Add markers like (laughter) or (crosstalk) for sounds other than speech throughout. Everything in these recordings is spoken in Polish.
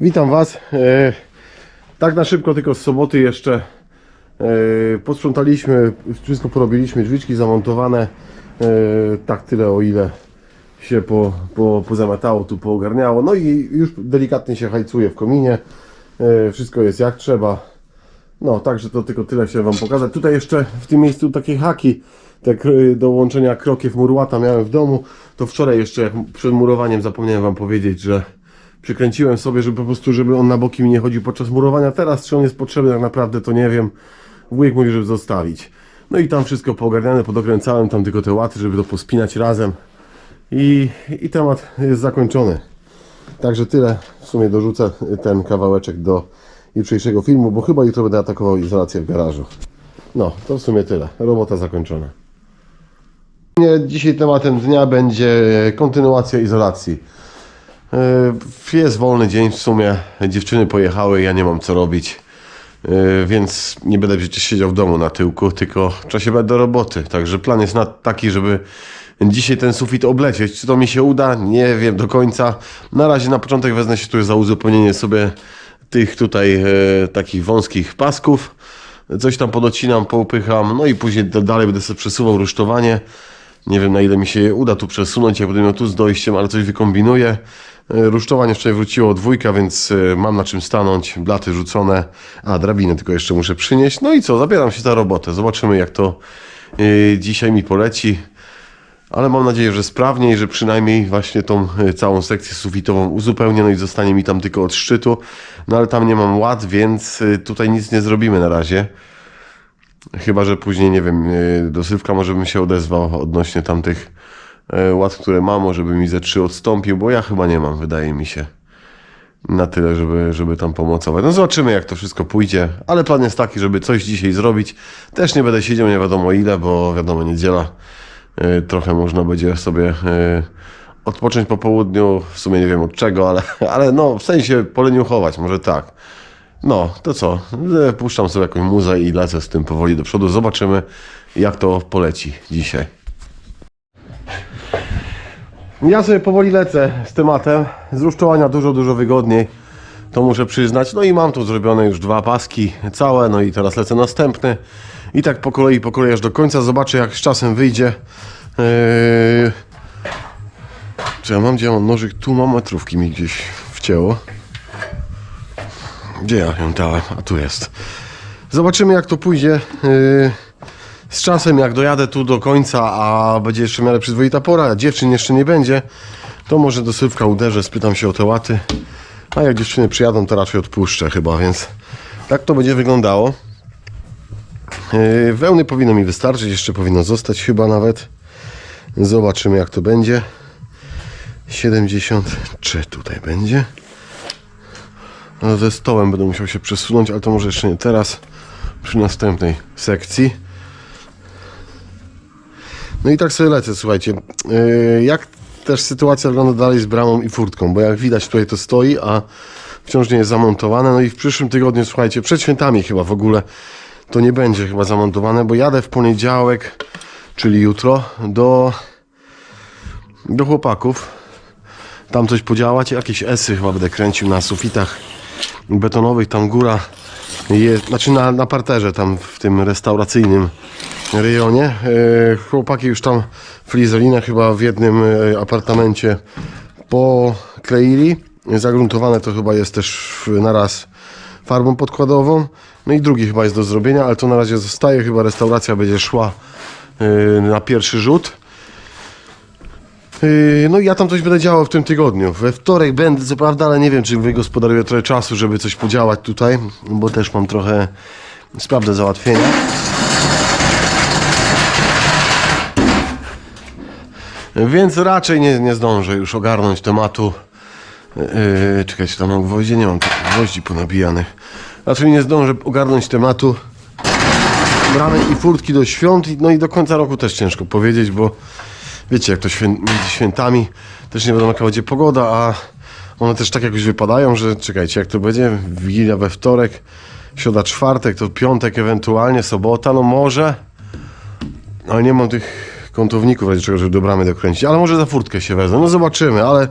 Witam Was. E, tak na szybko, tylko z soboty jeszcze e, posprzątaliśmy, wszystko porobiliśmy, drzwiczki zamontowane. E, tak tyle o ile się po, po, pozamiatało, tu poogarniało. No i już delikatnie się hajcuje w kominie. Wszystko jest jak trzeba. No, także to tylko tyle chciałem Wam pokazać. Tutaj jeszcze w tym miejscu takie haki te do łączenia krokiew murłata miałem w domu. To wczoraj jeszcze przed murowaniem zapomniałem Wam powiedzieć, że przykręciłem sobie, żeby po prostu, żeby on na boki mi nie chodził podczas murowania. Teraz czy on jest potrzebny tak naprawdę to nie wiem. Wujek mówi, żeby zostawić. No i tam wszystko poogarniane, podokręcałem tam tylko te łaty, żeby to pospinać razem. I, i temat jest zakończony. Także tyle. W sumie dorzucę ten kawałeczek do jutrzejszego filmu, bo chyba jutro będę atakował izolację w garażu. No, to w sumie tyle. Robota zakończona. Dzisiaj tematem dnia będzie kontynuacja izolacji. Yy, Jest wolny dzień w sumie. Dziewczyny pojechały, ja nie mam co robić. Yy, Więc nie będę przecież siedział w domu na tyłku, tylko trzeba się brać do roboty. Także plan jest taki, żeby dzisiaj ten sufit oblecieć. Czy to mi się uda? Nie wiem do końca. Na razie na początek wezmę się tu za uzupełnienie sobie tych tutaj e, takich wąskich pasków. Coś tam podocinam, poupycham, no i później da- dalej będę sobie przesuwał rusztowanie. Nie wiem na ile mi się uda tu przesunąć, jak będę miał tu z dojściem, ale coś wykombinuję. E, Rusztowanie wczoraj wróciło dwójka, więc e, mam na czym stanąć. Blaty rzucone, a drabinę tylko jeszcze muszę przynieść. No i co, zabieram się za robotę. Zobaczymy jak to e, dzisiaj mi poleci. Ale mam nadzieję, że sprawnie i że przynajmniej właśnie tą całą sekcję sufitową uzupełnię, no i zostanie mi tam tylko od szczytu. No ale tam nie mam ład, więc tutaj nic nie zrobimy na razie. Chyba, że później, nie wiem, do Sylwka może bym się odezwał odnośnie tamtych ład, które mam, może by mi ze trzy odstąpił, bo ja chyba nie mam, wydaje mi się. Na tyle, żeby, żeby tam pomocować. No zobaczymy, jak to wszystko pójdzie, ale plan jest taki, żeby coś dzisiaj zrobić. Też nie będę siedział nie wiadomo ile, bo wiadomo, niedziela. E, Trochę można będzie sobie e, odpocząć po południu. W sumie nie wiem od czego, ale, ale no w sensie poleniuchować, może tak. No, to co? E, Puszczam sobie jakąś muzę i lecę z tym powoli do przodu. Zobaczymy, jak to poleci dzisiaj. Ja sobie powoli lecę z tematem. Z rusztowania dużo, dużo wygodniej. To muszę przyznać. No i mam tu zrobione już dwa paski całe, no i teraz lecę następny. I tak po kolei, po kolei aż do końca. Zobaczę jak z czasem wyjdzie. Yy... Czy ja mam, gdzie mam nożyk? Tu mam metrówki mi gdzieś wcięło. Gdzie ja ją dałem? A tu jest. Zobaczymy jak to pójdzie. Yy... Z czasem, jak dojadę tu do końca, a będzie jeszcze w miarę przyzwoita pora, dziewczyn jeszcze nie będzie, to może do Sylwka uderzę, spytam się o te łaty. A jak dziewczyny przyjadą, to raczej odpuszczę chyba, więc tak to będzie wyglądało. Yy, Wełny powinno mi wystarczyć, jeszcze powinno zostać chyba nawet. Zobaczymy jak to będzie. 73 tutaj będzie. No, ze stołem będę musiał się przesunąć, ale to może jeszcze nie teraz. Przy następnej sekcji. No i tak sobie lecę, słuchajcie. Yy, Jak też sytuacja wygląda dalej z bramą i furtką, bo jak widać tutaj to stoi, a wciąż nie jest zamontowane. No i w przyszłym tygodniu, słuchajcie, przed świętami chyba w ogóle to nie będzie chyba zamontowane, bo jadę w poniedziałek, czyli jutro, do, do chłopaków. Tam coś podziałać, jakieś esy chyba będę kręcił na sufitach betonowych, tam góra jest, znaczy na, na parterze, tam w tym restauracyjnym rejonie. E, Chłopaki już tam flizelinę chyba w jednym e, apartamencie pokleili. Zagruntowane to chyba jest też na raz farbą podkładową. No i drugi chyba jest do zrobienia, ale to na razie zostaje. Chyba restauracja będzie szła e, na pierwszy rzut. No i ja tam coś będę działał w tym tygodniu. We wtorek będę, co prawda, ale nie wiem, czy wygospodaruję trochę czasu, żeby coś podziałać tutaj, bo też mam trochę spraw do załatwienia. Więc raczej nie, nie zdążę już ogarnąć tematu. Yy, czekajcie, tam mam gwoździe, nie mam tu gwoździ ponabijanych. Raczej nie zdążę ogarnąć tematu bramy i furtki do świąt, no i do końca roku też ciężko powiedzieć, bo wiecie, jak to świę, między świętami też nie wiadomo jaka będzie pogoda, a one też tak jakoś wypadają, że czekajcie, jak to będzie, Wigilia we wtorek, środa czwartek, to piątek ewentualnie, sobota, no może, ale nie mam tych kątowników, w razie czego, żeby do bramy dokręcić, ale może za furtkę się wezmę, no zobaczymy, ale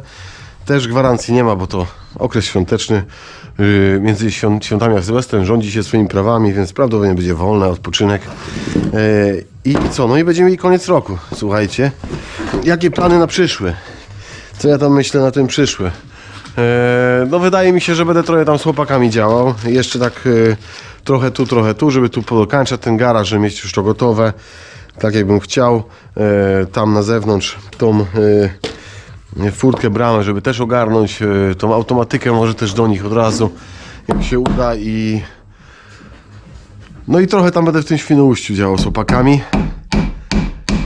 też gwarancji nie ma, bo to okres świąteczny. Yy, między świąt, świątami a Sylwestrem rządzi się swoimi prawami, więc prawdopodobnie będzie wolny odpoczynek. Yy, I co? No i będzie mi koniec roku, słuchajcie. Jakie plany na przyszły? Co ja tam myślę na tym przyszły? E, No wydaje mi się, że będę trochę tam z chłopakami działał. Jeszcze tak trochę tu, trochę tu, żeby tu podokańczać ten garaż, żeby mieć już to gotowe. Tak jakbym chciał. E, Tam na zewnątrz tą e, furtkę, bramę, żeby też ogarnąć. e, Tą automatykę może też do nich od razu, jak się uda i... No i trochę tam będę w tym Świnoujściu działał z chłopakami.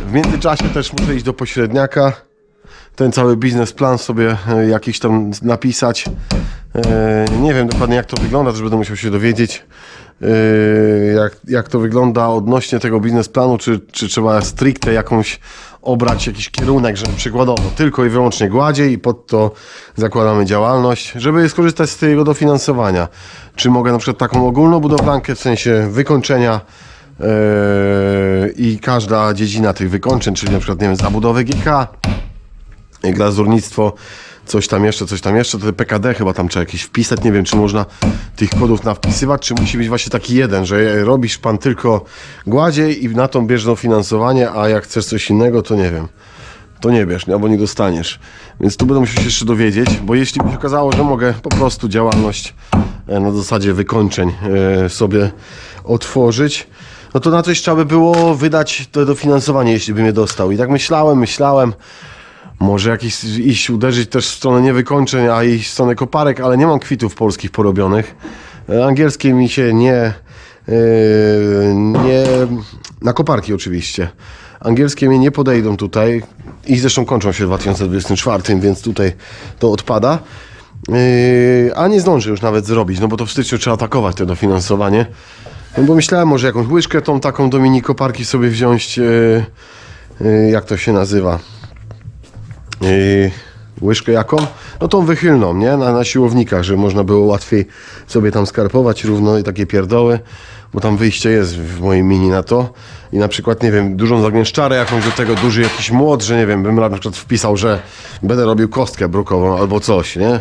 W międzyczasie też muszę iść do pośredniaka ten cały biznesplan sobie jakiś tam napisać. Nie wiem dokładnie jak to wygląda, też będę musiał się dowiedzieć jak, jak to wygląda odnośnie tego biznesplanu, czy, czy trzeba stricte jakąś obrać jakiś kierunek, że przykładowo tylko i wyłącznie gładzie i pod to zakładamy działalność, żeby skorzystać z tego dofinansowania. Czy mogę na przykład taką ogólną budowlankę w sensie wykończenia e, i każda dziedzina tych wykończeń, czyli na przykład nie wiem, zabudowy GK, glazurnictwo, coś tam jeszcze, coś tam jeszcze, to te PKD chyba tam trzeba jakieś wpisać, nie wiem czy można tych kodów nawpisywać, czy musi być właśnie taki jeden, że robisz pan tylko gładzie i na tą bierz dofinansowanie, a jak chcesz coś innego, to nie wiem. To nie bierz, albo nie dostaniesz. Więc tu będę musiał się jeszcze dowiedzieć, bo jeśli by się okazało, że mogę po prostu działalność e, na zasadzie wykończeń e, sobie otworzyć, no to na coś trzeba by było wydać to dofinansowanie, jeśli bym je dostał. I tak myślałem, myślałem, może jakiś iść uderzyć też w stronę nie wykończeń, a iść w stronę koparek, ale nie mam kwitów polskich porobionych. E, Angielskie mi się nie, e, nie na koparki oczywiście. Angielskie mnie nie podejdą tutaj i zresztą kończą się w 2024, więc tutaj to odpada. Yy, a nie zdążę już nawet zrobić, no bo to w styczniu trzeba atakować to dofinansowanie. No bo myślałem może jakąś łyżkę tą taką do mini koparki sobie wziąć, yy, yy, jak to się nazywa, yy, łyżkę jaką? No tą wychylną, nie? Na, na siłownikach, żeby można było łatwiej sobie tam skarpować równo i takie pierdoły, bo tam wyjście jest w moim mini na to. I na przykład, nie wiem, dużą zagęszczarę jakąś do tego, duży jakiś młot, że nie wiem, bym na przykład wpisał, że będę robił kostkę brukową albo coś, nie?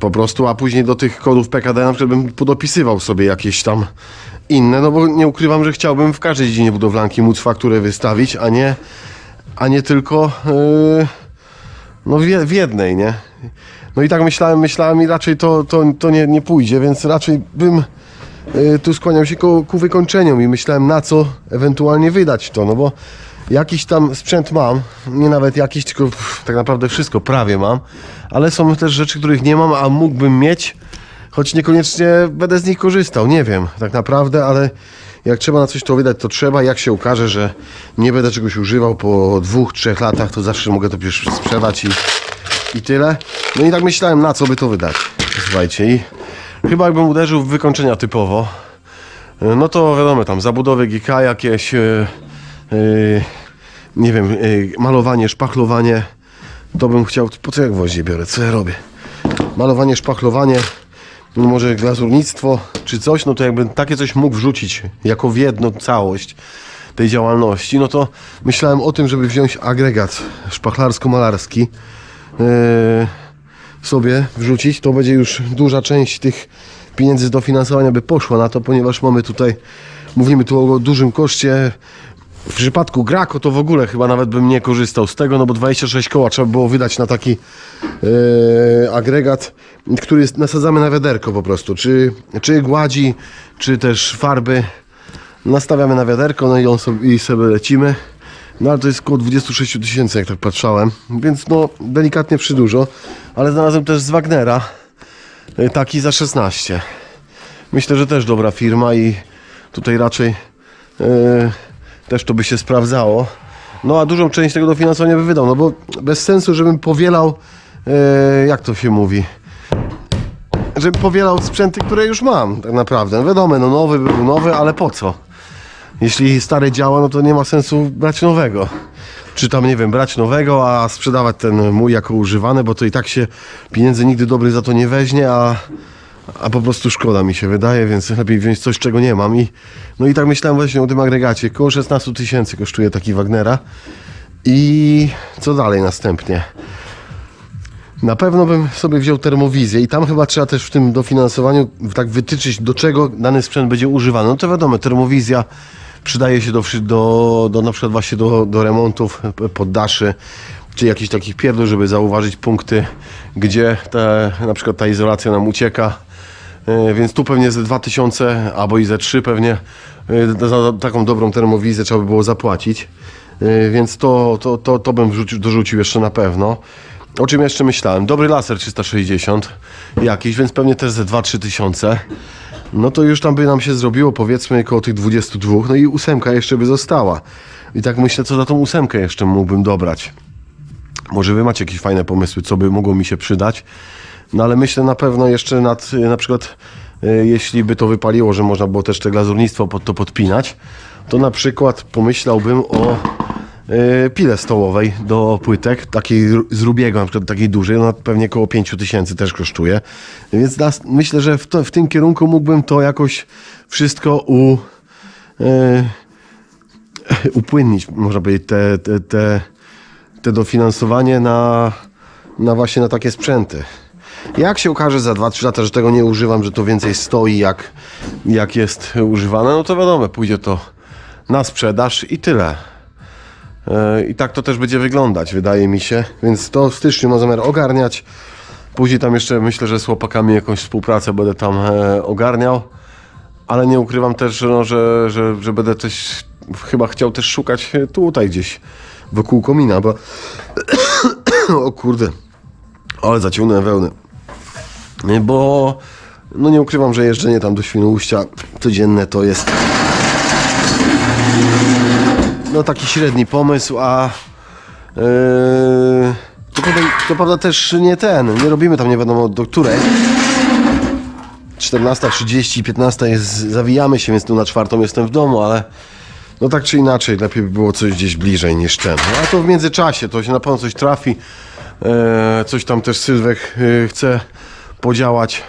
Po prostu, a później do tych kodów PKD na przykład bym podopisywał sobie jakieś tam inne, no bo nie ukrywam, że chciałbym w każdej dziedzinie budowlanki móc fakturę wystawić, a nie, a nie tylko yy, no w, je- w jednej, nie? No i tak myślałem, myślałem i raczej to, to, to nie, nie pójdzie, więc raczej bym yy, tu skłaniał się ku, ku wykończeniom i myślałem na co ewentualnie wydać to, no bo jakiś tam sprzęt mam, nie nawet jakiś, tylko pff, tak naprawdę wszystko prawie mam, ale są też rzeczy, których nie mam, a mógłbym mieć, choć niekoniecznie będę z nich korzystał, nie wiem tak naprawdę, ale jak trzeba na coś to wydać, to trzeba. Jak się okaże, że nie będę czegoś używał po dwóch, trzech latach, to zawsze mogę to przecież sprzedać i, i tyle. No i tak myślałem, na co by to wydać. Słuchajcie, i chyba jakbym uderzył w wykończenia typowo, no to wiadomo, tam zabudowy GK jakieś, yy, yy, nie wiem, yy, malowanie, szpachlowanie, to bym chciał, po co jak gwoździe biorę, co ja robię? Malowanie, szpachlowanie, może glazurnictwo czy coś, no to jakbym takie coś mógł wrzucić jako w jedną całość tej działalności, no to myślałem o tym, żeby wziąć agregat szpachlarsko-malarski yy, sobie wrzucić, to będzie już duża część tych pieniędzy z dofinansowania by poszła na to, ponieważ mamy tutaj, mówimy tu o dużym koszcie. W przypadku Grako to w ogóle chyba nawet bym nie korzystał z tego, no bo 26 koła trzeba było wydać na taki e, agregat, który jest, nasadzamy na wiaderko po prostu, czy, czy gładzi, czy też farby. Nastawiamy na wiaderko, no i on sobie, i sobie lecimy. No ale to jest około 26 000 tysięcy, jak tak patrzałem, więc no delikatnie przydużo, ale znalazłem też z Wagnera e, taki za 16. Myślę, że też dobra firma i tutaj raczej e, też to by się sprawdzało. No a dużą część tego dofinansowania by wydał, no bo bez sensu, żebym powielał, e, jak to się mówi, żebym powielał sprzęty, które już mam, tak naprawdę. No wiadomo, no nowy by był nowy, ale po co? Jeśli stary działa, no to nie ma sensu brać nowego. Czy tam, nie wiem, brać nowego, a sprzedawać ten mój jako używany, bo to i tak się pieniędzy nigdy dobrych za to nie weźmie, a, a po prostu szkoda mi się wydaje, więc lepiej wziąć coś, czego nie mam. I, no i tak myślałem właśnie o tym agregacie. Koło 16 tysięcy kosztuje taki Wagnera. I co dalej następnie? Na pewno bym sobie wziął termowizję i tam chyba trzeba też w tym dofinansowaniu tak wytyczyć, do czego dany sprzęt będzie używany. No to wiadomo, termowizja przydaje się do, do, do na przykład właśnie do, do remontów poddaszy, czy jakichś takich pierdół, żeby zauważyć punkty, gdzie te, na przykład ta izolacja nam ucieka. E, Więc tu pewnie ze 2000 albo i ze 3 pewnie e, za taką dobrą termowizję trzeba by było zapłacić. E, Więc to, to, to, to bym wrzucił, dorzucił jeszcze na pewno. O czym jeszcze myślałem? Dobry laser 360 jakiś, więc pewnie też ze 2-3 tysiące. No to już tam by nam się zrobiło powiedzmy koło tych 22. No i ósemka jeszcze by została. I tak myślę, co za tą ósemkę jeszcze mógłbym dobrać. Może wy macie jakieś fajne pomysły, co by mogło mi się przydać. No ale myślę na pewno jeszcze nad, na przykład, y, jeśli by to wypaliło, że można było też te glazurnictwo pod to podpinać, to na przykład pomyślałbym o y, pile stołowej do płytek, takiej z Rubiego, na przykład takiej dużej, no pewnie koło 5 tysięcy też kosztuje. Więc myślę, że w, to, w tym kierunku mógłbym to jakoś wszystko u... y, (laughs) upłynnić, można powiedzieć, te, te, te, te dofinansowanie na, na właśnie na takie sprzęty. Jak się okaże za 2-3 lata, że tego nie używam, że to więcej stoi jak, jak jest używane, no to wiadomo, pójdzie to na sprzedaż i tyle. E, I tak to też będzie wyglądać, wydaje mi się. Więc to w styczniu mam zamiar ogarniać. Później tam jeszcze myślę, że z chłopakami jakąś współpracę będę tam e, ogarniał. Ale nie ukrywam też, no, że, że, że będę też chyba chciał też szukać tutaj gdzieś wokół komina, bo (coughs) o kurde, ale zaciągnąłem wełnę. Bo no nie ukrywam, że jeżdżenie tam do Świnoujścia codzienne to jest no taki średni pomysł, a yy, to, prawda, to prawda też nie ten, nie robimy tam nie wiadomo do której. 14.30, 15 jest, zawijamy się, więc tu na czwartą jestem w domu, ale no tak czy inaczej, lepiej by było coś gdzieś bliżej niż ten. No, a to w międzyczasie, to się na pewno coś trafi. E, coś tam też Sylwek e, chce podziałać.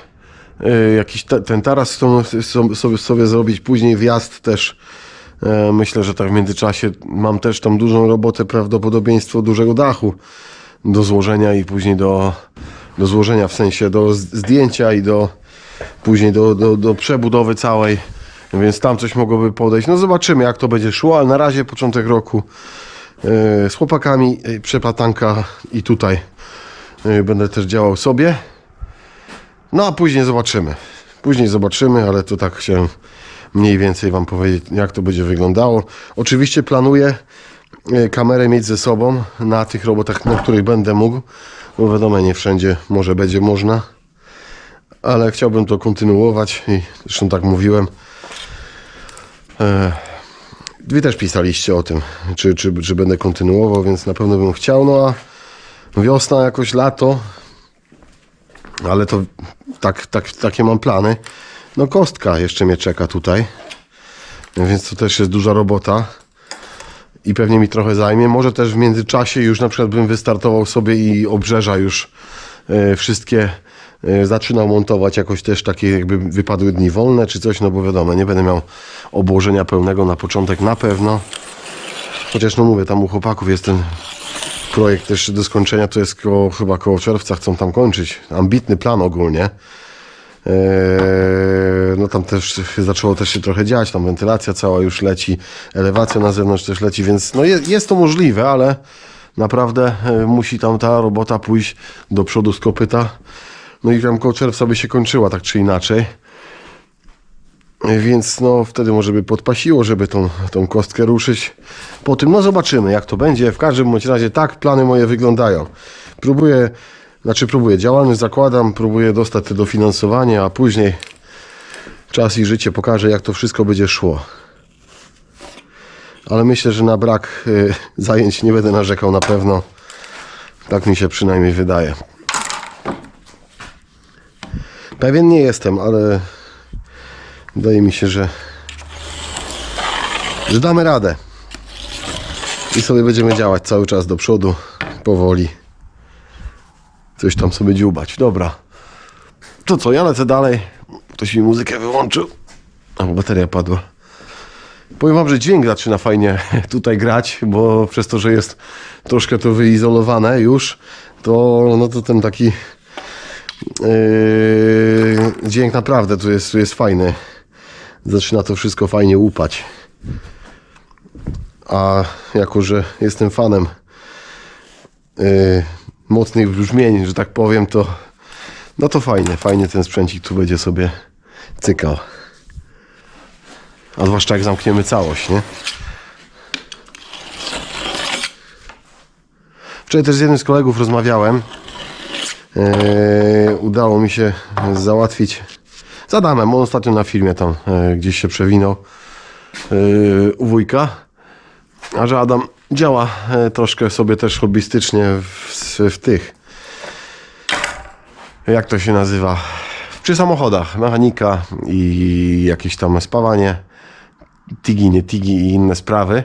E, jakiś te, ten taras sobie, sobie zrobić, później wjazd też. E, myślę, że tak w międzyczasie mam też tam dużą robotę, prawdopodobieństwo dużego dachu do złożenia i później do, do złożenia, w sensie do zdjęcia i do później do, do, do przebudowy całej, więc tam coś mogłoby podejść. No zobaczymy jak to będzie szło, ale na razie początek roku e, z chłopakami, e, przeplatanka i tutaj będę też działał sobie. No a później zobaczymy. Później zobaczymy, ale to tak chciałem mniej więcej Wam powiedzieć, jak to będzie wyglądało. Oczywiście planuję e, kamerę mieć ze sobą na tych robotach, na których będę mógł, bo wiadomo, nie wszędzie może będzie można ale chciałbym to kontynuować i zresztą tak mówiłem. E, Wy też pisaliście o tym, czy, czy, czy będę kontynuował, więc na pewno bym chciał. No a wiosna, jakoś lato, ale to tak, tak, takie mam plany. No kostka jeszcze mnie czeka tutaj, więc to też jest duża robota i pewnie mi trochę zajmie. Może też w międzyczasie już na przykład bym wystartował sobie i obrzeża już e, wszystkie e, zaczynał montować jakoś też takie jakby wypadły dni wolne czy coś, no bo wiadomo, nie będę miał obłożenia pełnego na początek na pewno. Chociaż no mówię, tam u chłopaków jest ten projekt też do skończenia, to jest koło, chyba koło czerwca chcą tam kończyć. Ambitny plan ogólnie. Eee, no tam też zaczęło też się trochę dziać, tam wentylacja cała już leci, elewacja na zewnątrz też leci, więc no jest, jest to możliwe, ale naprawdę e, musi tam ta robota pójść do przodu z kopyta. No i tam koło czerwca by się kończyła, tak czy inaczej. Więc no wtedy może by podpasiło, żeby tą, tą kostkę ruszyć. Po tym no zobaczymy jak to będzie. W każdym bądź razie tak plany moje wyglądają. Próbuję, znaczy próbuję, działalność zakładam, próbuję dostać te dofinansowanie, a później czas i życie pokaże jak to wszystko będzie szło. Ale myślę, że na brak y, zajęć nie będę narzekał na pewno. Tak mi się przynajmniej wydaje. Pewien nie jestem, ale wydaje mi się, że, że damy radę. I sobie będziemy działać cały czas do przodu, powoli. Coś tam sobie dziubać. Dobra. To co, ja lecę dalej. Ktoś mi muzykę wyłączył. A bateria padła. Powiem wam, że dźwięk zaczyna fajnie (laughs) tutaj grać, bo przez to, że jest troszkę to wyizolowane już, to, no to ten taki yy, dźwięk naprawdę tu jest, tu jest fajny. Zaczyna to wszystko fajnie łupać. A jako, że jestem fanem yy, mocnych brzmień, że tak powiem, to no to fajnie, fajnie ten sprzęcik tu będzie sobie cykał. A zwłaszcza jak zamkniemy całość, nie? Wczoraj też z jednym z kolegów rozmawiałem. Eee, udało mi się załatwić z Adamem. On ostatnio na filmie tam e, gdzieś się przewinął e, u wujka. A że Adam działa e, troszkę sobie też hobbystycznie w, w tych. Jak to się nazywa? Przy samochodach. Mechanika i jakieś tam spawanie. Tigi, nie tigi i inne sprawy.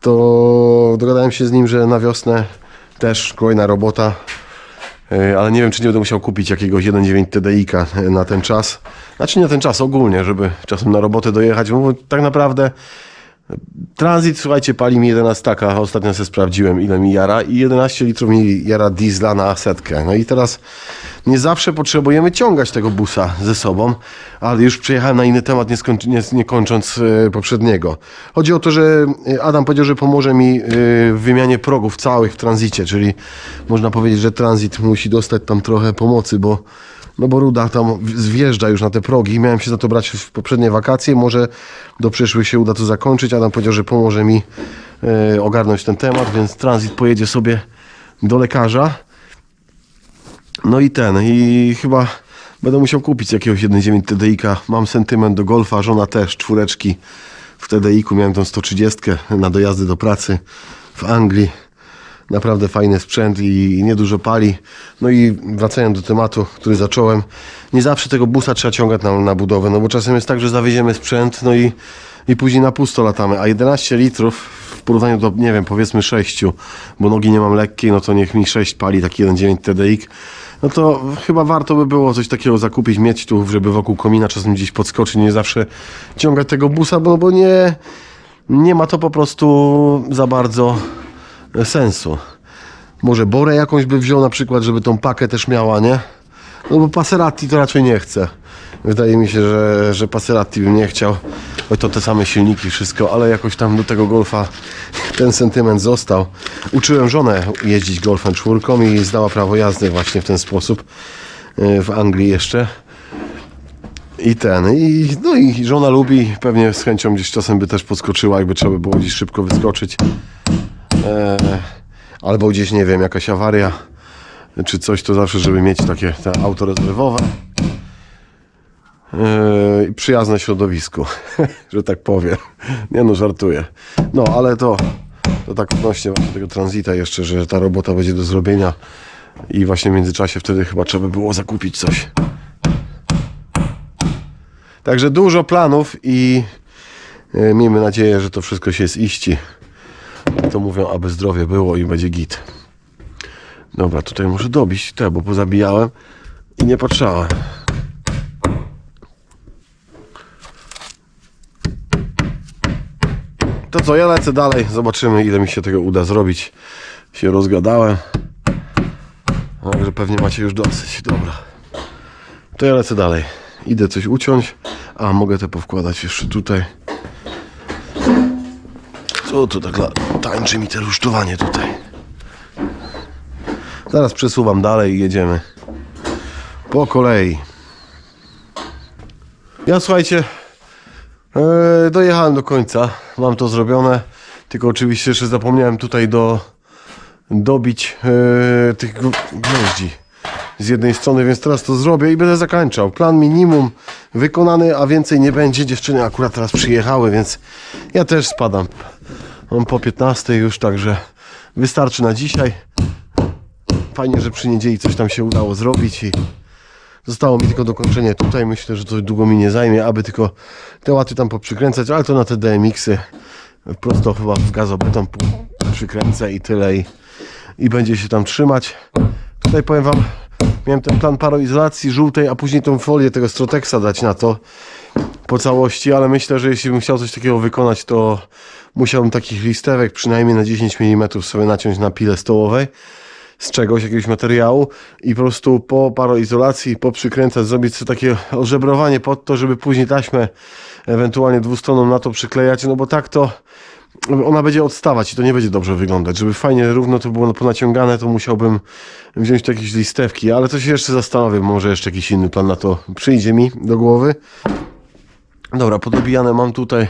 To dogadałem się z nim, że na wiosnę też kolejna robota. E, Ale nie wiem, czy nie będę musiał kupić jakiegoś 1.9 TDI-ka na ten czas. Znaczy nie na ten czas, ogólnie, żeby czasem na robotę dojechać. Bo tak naprawdę transit, słuchajcie, pali mi 11 taka. Ostatnio sobie sprawdziłem, ile mi jara. I 11 litrów mi jara diesla na setkę. No i teraz nie zawsze potrzebujemy ciągać tego busa ze sobą, ale już przejechałem na inny temat, nie, skończy, nie, nie kończąc e, poprzedniego. Chodzi o to, że e, Adam powiedział, że pomoże mi e, w wymianie progów całych w tranzycie, czyli można powiedzieć, że tranzyt musi dostać tam trochę pomocy, bo no bo Ruda tam zjeżdża już na te progi. Miałem się za to brać w poprzednie wakacje. Może do przyszłych się uda to zakończyć. Adam powiedział, że pomoże mi e, ogarnąć ten temat, więc tranzyt pojedzie sobie do lekarza. No i ten, i chyba będę musiał kupić jakiegoś 1.9 TDI-ka. Mam sentyment do golfa, żona też, czwóreczki w TDI-ku. Miałem tą 130 na dojazdy do pracy w Anglii. Naprawdę fajny sprzęt i niedużo pali. No i wracając do tematu, który zacząłem, nie zawsze tego busa trzeba ciągać na, na budowę, no bo czasem jest tak, że zawieziemy sprzęt, no i, i później na pusto latamy, a 11 litrów w porównaniu do, nie wiem, powiedzmy 6, bo nogi nie mam lekkiej, no to niech mi 6 pali taki 1.9 TDI. No to chyba warto by było coś takiego zakupić, mieć tu, żeby wokół komina czasem gdzieś podskoczyć, nie zawsze ciągać tego busa, bo, bo nie, nie ma to po prostu za bardzo sensu. Może Borę jakąś by wziął na przykład, żeby tą pakę też miała, nie? No bo Passerati to raczej nie chce. Wydaje mi się, że, że Passerati bym nie chciał. To te same silniki, wszystko, ale jakoś tam do tego golfa ten sentyment został. Uczyłem żonę jeździć golfem czwórką i zdała prawo jazdy właśnie w ten sposób. yy, W Anglii jeszcze. I ten, i, no i żona lubi, pewnie z chęcią gdzieś czasem by też podskoczyła, jakby trzeba by było gdzieś szybko wyskoczyć. E, albo gdzieś, nie wiem, jakaś awaria, czy coś, to zawsze, żeby mieć takie te auto rezerwowe. E, przyjazne środowisku, (laughs) że tak powiem. Nie no, żartuję. No, ale to, to tak odnośnie tego tranzyta jeszcze, że ta robota będzie do zrobienia i właśnie w międzyczasie wtedy chyba trzeba by było zakupić coś. Także dużo planów i e, miejmy nadzieję, że to wszystko się ziści. To mówią, aby zdrowie było i będzie git. Dobra, tutaj muszę dobić te, bo pozabijałem i nie patrzałem. To co, ja lecę dalej. Zobaczymy, ile mi się tego uda zrobić. Się rozgadałem. Także pewnie macie już dosyć. Dobra. To ja lecę dalej. Idę coś uciąć. A, mogę te powkładać jeszcze tutaj. Co to tak tańczy mi te rusztowanie tutaj? Zaraz przesuwam dalej i jedziemy. Po kolei. Ja słuchajcie, e, dojechałem do końca. Mam to zrobione. Tylko oczywiście jeszcze zapomniałem tutaj do dobić e, tych gwoździ z jednej strony, więc teraz to zrobię i będę zakończał. Plan minimum wykonany, a więcej nie będzie. Dziewczyny akurat teraz przyjechały, więc ja też spadam. Mam po 15 już, także wystarczy na dzisiaj. Fajnie, że przy niedzieli coś tam się udało zrobić i zostało mi tylko dokończenie tutaj. Myślę, że to długo mi nie zajmie, aby tylko te łaty tam poprzykręcać, ale to na te DMX-y prosto chyba w gazobeton przykręcę i tyle i, i będzie się tam trzymać. Tutaj powiem wam, miałem ten plan paroizolacji żółtej, a później tą folię tego Strotexa dać na to po całości, ale myślę, że jeśli bym chciał coś takiego wykonać, to musiałbym takich listewek przynajmniej na 10 mm sobie naciąć na pile stołowej z czegoś, jakiegoś materiału i po prostu po paroizolacji, po przykręcać, zrobić sobie takie ożebrowanie pod to, żeby później taśmę ewentualnie dwustronną na to przyklejać, no bo tak to ona będzie odstawać i to nie będzie dobrze wyglądać. Żeby fajnie równo to było ponaciągane, to musiałbym wziąć tu jakieś listewki, ale to się jeszcze zastanowię, może jeszcze jakiś inny plan na to przyjdzie mi do głowy. Dobra, podobijane mam tutaj,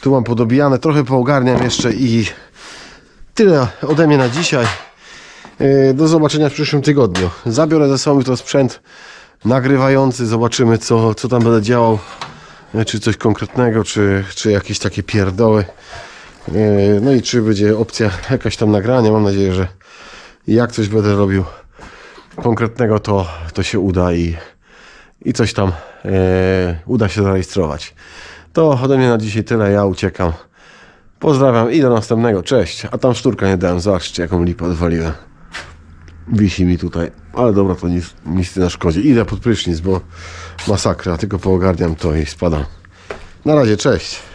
tu mam podobijane, trochę poogarniam jeszcze i tyle ode mnie na dzisiaj. Yy, Do zobaczenia w przyszłym tygodniu. Zabiorę ze sobą jutro sprzęt nagrywający, zobaczymy co, co tam będę działał, Yy, czy coś konkretnego, czy, czy jakieś takie pierdoły. Yy, No i czy będzie opcja (laughs) jakaś tam nagrania. Mam nadzieję, że jak coś będę robił konkretnego, to, to się uda i, i coś tam yy, uda się zarejestrować. To ode mnie na dzisiaj tyle. Ja uciekam. Pozdrawiam i do następnego. Cześć. A tam szturka nie dałem. Zobaczcie, jaką lipę odwaliłem. Wisi mi tutaj. Ale dobra, to nic, nic nie szkodzi. Idę pod prysznic, bo masakra. Tylko poogarniam to i spadam. Na razie, cześć.